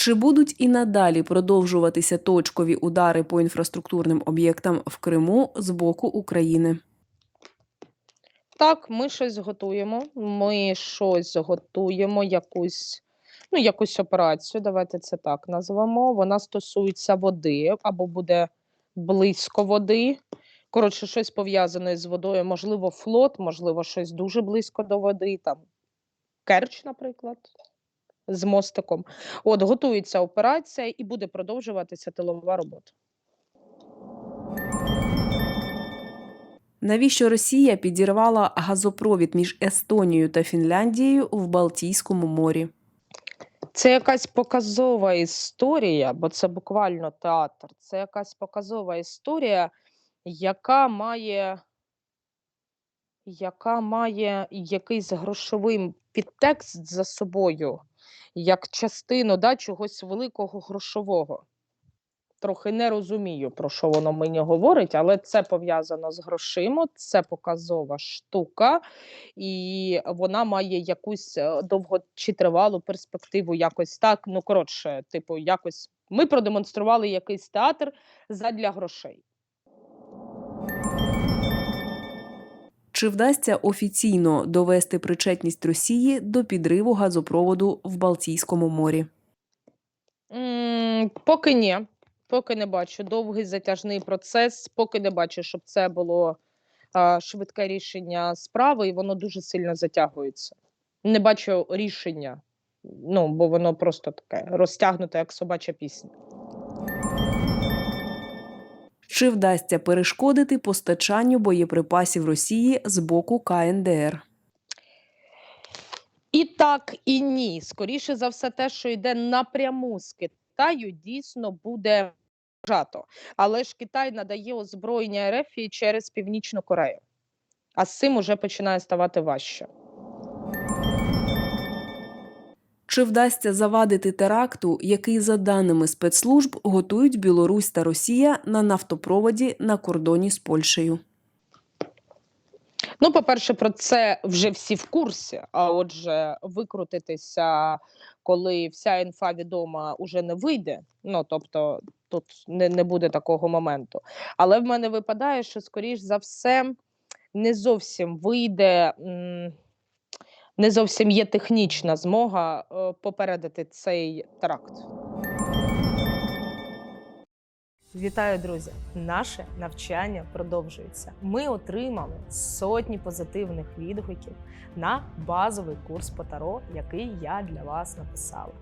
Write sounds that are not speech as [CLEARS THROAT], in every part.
Чи будуть і надалі продовжуватися точкові удари по інфраструктурним об'єктам в Криму з боку України? Так, ми щось готуємо. Ми щось готуємо, якусь, ну, якусь операцію, давайте це так назвемо. Вона стосується води або буде близько води. Коротше, щось пов'язане з водою, можливо, флот, можливо, щось дуже близько до води, там Керч, наприклад, з мостиком. От, готується операція і буде продовжуватися тилова робота. Навіщо Росія підірвала газопровід між Естонією та Фінляндією в Балтійському морі? Це якась показова історія, бо це буквально театр. Це якась показова історія, яка має, яка має якийсь грошовий підтекст за собою, як частину да, чогось великого грошового. Трохи не розумію, про що воно мені говорить, але це пов'язано з грошима, це показова штука, і вона має якусь е, довго чи тривалу перспективу, якось так. Ну, коротше, типу, якось ми продемонстрували якийсь театр задля грошей. Чи вдасться офіційно довести причетність Росії до підриву газопроводу в Балтійському морі? М, Поки ні, поки не бачу. Довгий затяжний процес, поки не бачу, щоб це було а, швидке рішення справи, і воно дуже сильно затягується. Не бачу рішення, ну бо воно просто таке розтягнуте, як собача пісня. Чи вдасться перешкодити постачанню боєприпасів Росії з боку КНДР? І так, і ні. Скоріше за все, те, що йде напряму з Китаю, дійсно буде вважато. Але ж Китай надає озброєння РФ через Північну Корею. А з цим уже починає ставати важче. Чи вдасться завадити теракту, який, за даними спецслужб, готують Білорусь та Росія на нафтопроводі на кордоні з Польщею? Ну, по-перше, про це вже всі в курсі. А отже, викрутитися, коли вся інфа відома, уже не вийде. Ну тобто, тут не, не буде такого моменту. Але в мене випадає, що скоріш за все не зовсім вийде. м, Не зовсім є технічна змога е, попередити цей теракт. Вітаю, друзі! Наше навчання продовжується. Ми отримали сотні позитивних відгуків на базовий курс по таро, який я для вас написала.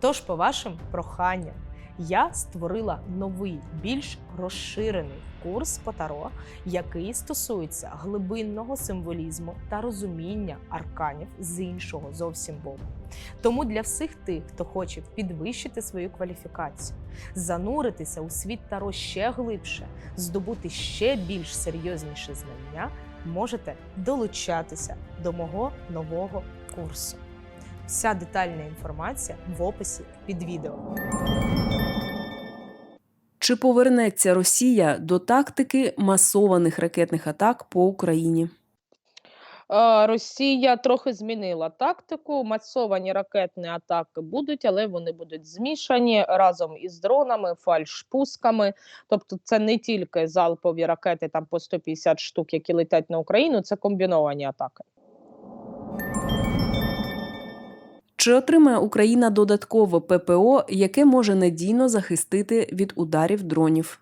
Тож, по вашим проханням, я створила новий, більш розширений курс по таро, який стосується глибинного символізму та розуміння арканів з іншого зовсім боку. Тому для всіх тих, хто хоче підвищити свою кваліфікацію, зануритися у світ Таро ще глибше, здобути ще більш серйозніші знання, можете долучатися до мого нового курсу. Вся детальна інформація в описі під відео. Чи повернеться Росія до тактики масованих ракетних атак по Україні? Е, Росія трохи змінила тактику. Масовані ракетні атаки будуть, але вони будуть змішані разом із дронами, фальшпусками. Тобто, це не тільки залпові ракети там по 150 штук, які летять на Україну, це комбіновані атаки. Чи отримає Україна додаткове ППО, яке може надійно захистити від ударів дронів?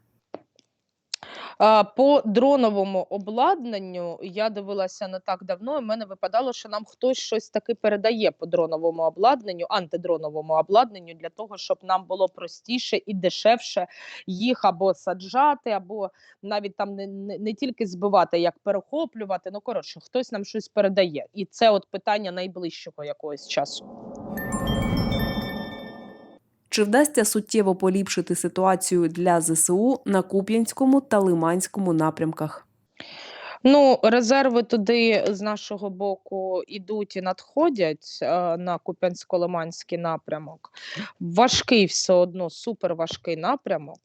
По дроновому обладнанню я дивилася не так давно. і мене випадало, що нам хтось щось таки передає по дроновому обладнанню, антидроновому обладнанню для того, щоб нам було простіше і дешевше їх або саджати, або навіть там не, не, не тільки збивати, як перехоплювати. Ну коротше, хтось нам щось передає, і це от питання найближчого якогось часу. Чи вдасться суттєво поліпшити ситуацію для ЗСУ на Куп'янському та Лиманському напрямках? Ну, резерви туди з нашого боку ідуть і надходять е, на Куп'янсько-Лиманський напрямок. Важкий все одно, супер важкий напрямок,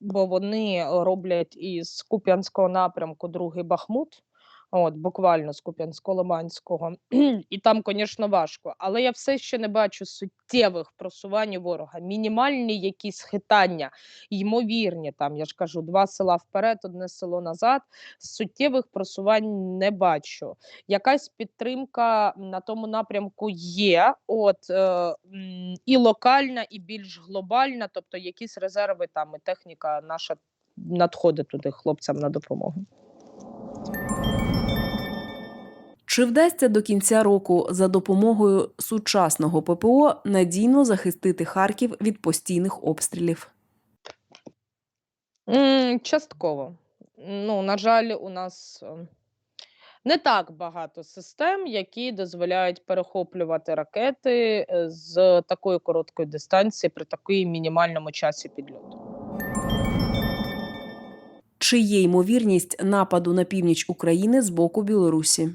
бо вони роблять із Куп'янського напрямку другий Бахмут. От, буквально з Куп'янсько-Лиманського. [CLEARS THROAT] І там, звісно, важко. Але я все ще не бачу суттєвих просувань ворога. Мінімальні якісь хитання, ймовірні, там, я ж кажу, два села вперед, одне село назад. Суттєвих просувань не бачу. Якась підтримка на тому напрямку є. От, е, і локальна, і більш глобальна, тобто якісь резерви там і техніка наша надходить туди хлопцям на допомогу. Чи вдасться до кінця року за допомогою сучасного ППО надійно захистити Харків від постійних обстрілів? Частково. Ну, на жаль, у нас е, не так багато систем, які дозволяють перехоплювати ракети е, з такої короткої дистанції при такій мінімальному часі підльоту. Чи є ймовірність нападу на північ України з боку Білорусі?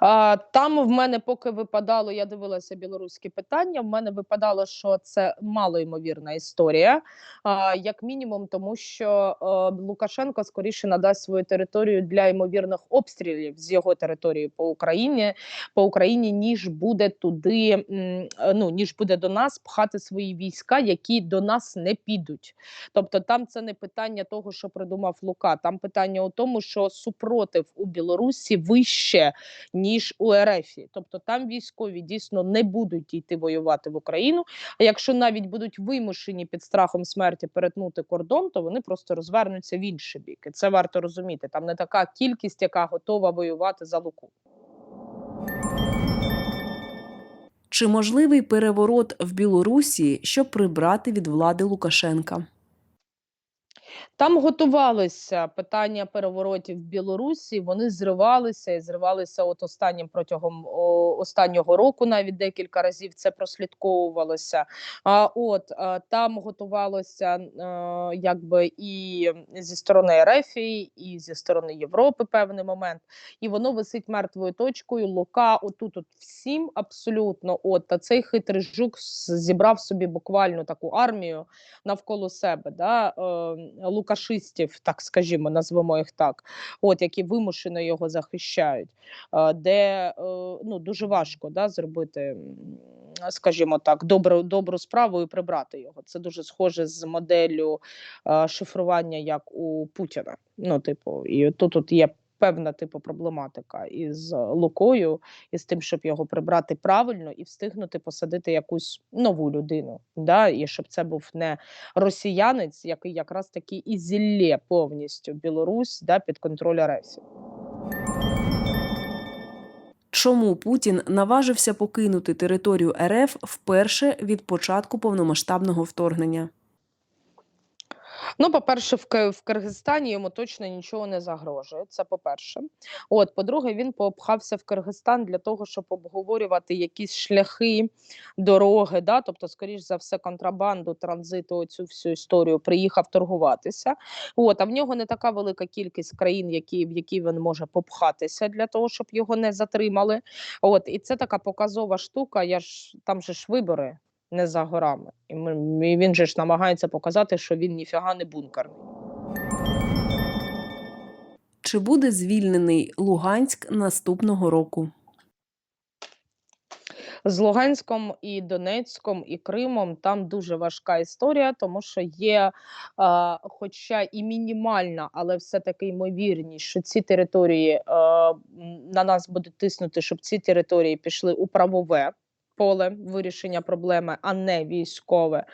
А, там в мене поки випадало, я дивилася білоруські питання. В мене випадало, що це малоймовірна історія, а, як мінімум, тому що е, Лукашенко скоріше надасть свою територію для ймовірних обстрілів з його території по Україні, по Україні, ніж буде туди, е, ну ніж буде до нас пхати свої війська, які до нас не підуть. Тобто, там це не питання того, що придумав Лука. Там питання у тому, що супротив у Білорусі вище ніж у РФ. Тобто там військові дійсно не будуть йти воювати в Україну. А якщо навіть будуть вимушені під страхом смерті перетнути кордон, то вони просто розвернуться в інший бік. Це варто розуміти. Там не така кількість, яка готова воювати за Луку. Чи можливий переворот в Білорусі, щоб прибрати від влади Лукашенка? Там готувалися питання переворотів в Білорусі. Вони зривалися і зривалися от останнім протягом останнього року. Навіть декілька разів це прослідковувалося. А от там готувалося якби і зі сторони РФ, і зі сторони Європи певний момент. І воно висить мертвою точкою. Лука, отут, от всім абсолютно. От та цей хитрий жук зібрав собі буквально таку армію навколо себе. Да? Е, лукашистів, так скажімо, назвемо їх так, от які вимушено його захищають, де е, ну дуже важко да, зробити, скажімо так, добру, добру справу і прибрати його. Це дуже схоже з моделлю е, шифрування, як у Путіна. Ну, типу, і тут, тут є. Певна типу проблематика із Лукою, і з тим, щоб його прибрати правильно і встигнути посадити якусь нову людину. Да? І щоб це був не росіянець, який якраз таки і зілє повністю Білорусь да, під контроль РФ. Чому Путін наважився покинути територію РФ вперше від початку повномасштабного вторгнення? Ну, по-перше, в, Киргизстані йому точно нічого не загрожує. Це по-перше. От, по-друге, він пообхався в Киргизстан для того, щоб обговорювати якісь шляхи, дороги. Да? Тобто, скоріш за все, контрабанду, транзиту, цю всю історію приїхав торгуватися. От, а в нього не така велика кількість країн, які, в які він може попхатися для того, щоб його не затримали. От, і це така показова штука. Я ж там же ж вибори не за горами. І, ми, він же ж намагається показати, що він ніфіга не бункерний. Чи буде звільнений Луганськ наступного року? З Луганськом і Донецьком і Кримом там дуже важка історія, тому що є, е, хоча і мінімальна, але все-таки ймовірність, що ці території е, на нас будуть тиснути, щоб ці території пішли у правове. Поле вирішення проблеми, а не військове.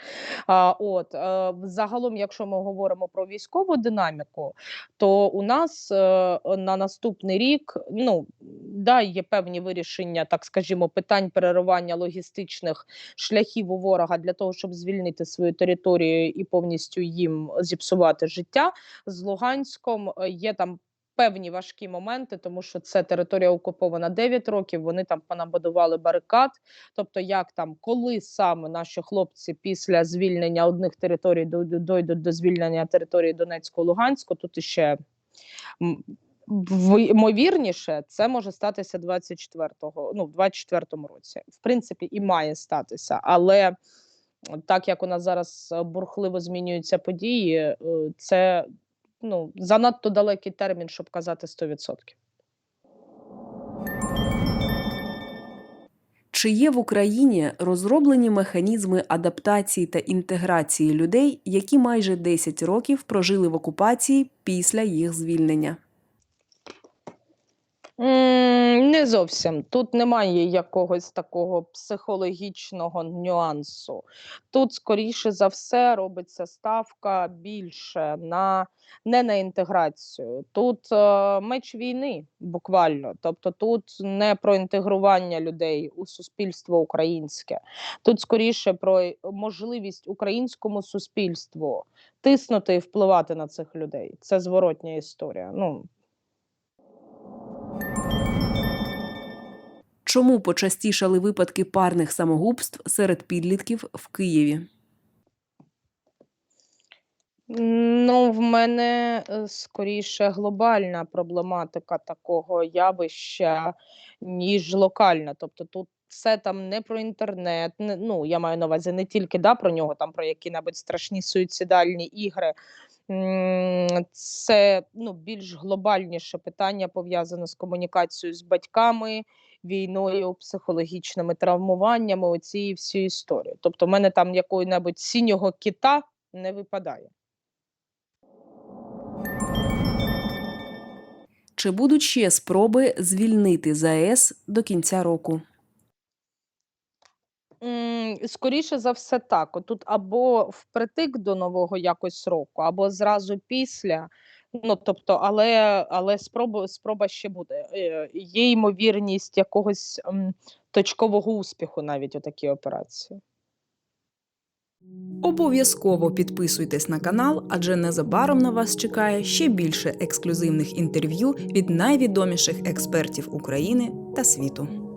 А, от е, загалом, якщо ми говоримо про військову динаміку, то у нас е, на наступний рік ну да, є певні вирішення, так скажімо, питань переривання логістичних шляхів у ворога для того, щоб звільнити свою територію і повністю їм зіпсувати життя. З Луганськом е, є там. Певні важкі моменти, тому що це територія окупована 9 років. Вони там понабудували барикад. Тобто, як там, коли саме наші хлопці після звільнення одних територій дойдуть до звільнення території Донецького Луганську, тут іще ймовірніше, це може статися 24-го, ну, в 24-му році. В принципі, і має статися, але так як у нас зараз бурхливо змінюються події, е, це ну, занадто далекий термін, щоб казати 100%. Чи є в Україні розроблені механізми адаптації та інтеграції людей, які майже 10 років прожили в окупації після їх звільнення? Не зовсім. Тут немає якогось такого психологічного нюансу. Тут, скоріше за все, робиться ставка більше на не на інтеграцію. Тут е, меч війни, буквально. Тобто тут не про інтегрування людей у суспільство українське. Тут скоріше про можливість українському суспільству тиснути і впливати на цих людей. Це зворотня історія. Ну, Чому почастішали випадки парних самогубств серед підлітків в Києві? Ну, в мене е, скоріше глобальна проблематика такого явища, ніж локальна. Тобто тут все там не про інтернет. Не, ну, я маю на увазі не тільки да, про нього, там про які-небудь страшні суїцидальні ігри. Це ну, більш глобальніше питання пов'язане з комунікацією з батьками, війною, психологічними травмуваннями, оцієї всі історії. Тобто, в мене там якої-небудь синього кита не випадає. Чи будуть ще спроби звільнити ЗАЕС до кінця року? Скоріше за все, так. Отут або впритик до нового якось року, або зразу після. Ну, тобто, але, але спроба, спроба ще буде. Е, Є ймовірність якогось точкового успіху навіть у такій операції. Обов'язково підписуйтесь на канал, адже незабаром на вас чекає ще більше ексклюзивних інтерв'ю від найвідоміших експертів України та світу.